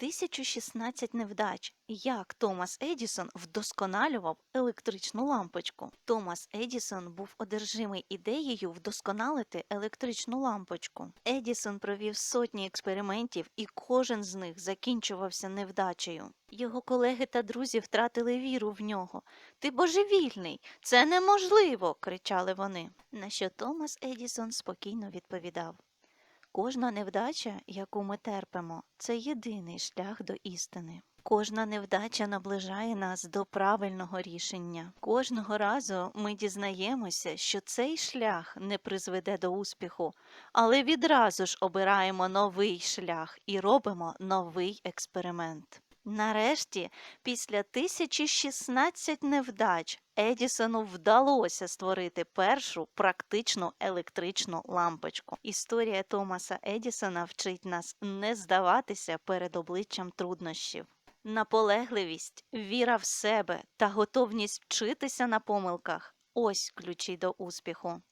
1016 невдач. Як Томас Едісон вдосконалював електричну лампочку. Томас Едісон був одержимий ідеєю вдосконалити електричну лампочку. Едісон провів сотні експериментів, і кожен з них закінчувався невдачею. Його колеги та друзі втратили віру в нього. Ти божевільний, це неможливо. кричали вони. На що Томас Едісон спокійно відповідав. Кожна невдача, яку ми терпимо, це єдиний шлях до істини. Кожна невдача наближає нас до правильного рішення. Кожного разу ми дізнаємося, що цей шлях не призведе до успіху, але відразу ж обираємо новий шлях і робимо новий експеримент. Нарешті, після 1016 невдач, Едісону вдалося створити першу практичну електричну лампочку. Історія Томаса Едісона вчить нас не здаватися перед обличчям труднощів. Наполегливість, віра в себе та готовність вчитися на помилках ось ключі до успіху.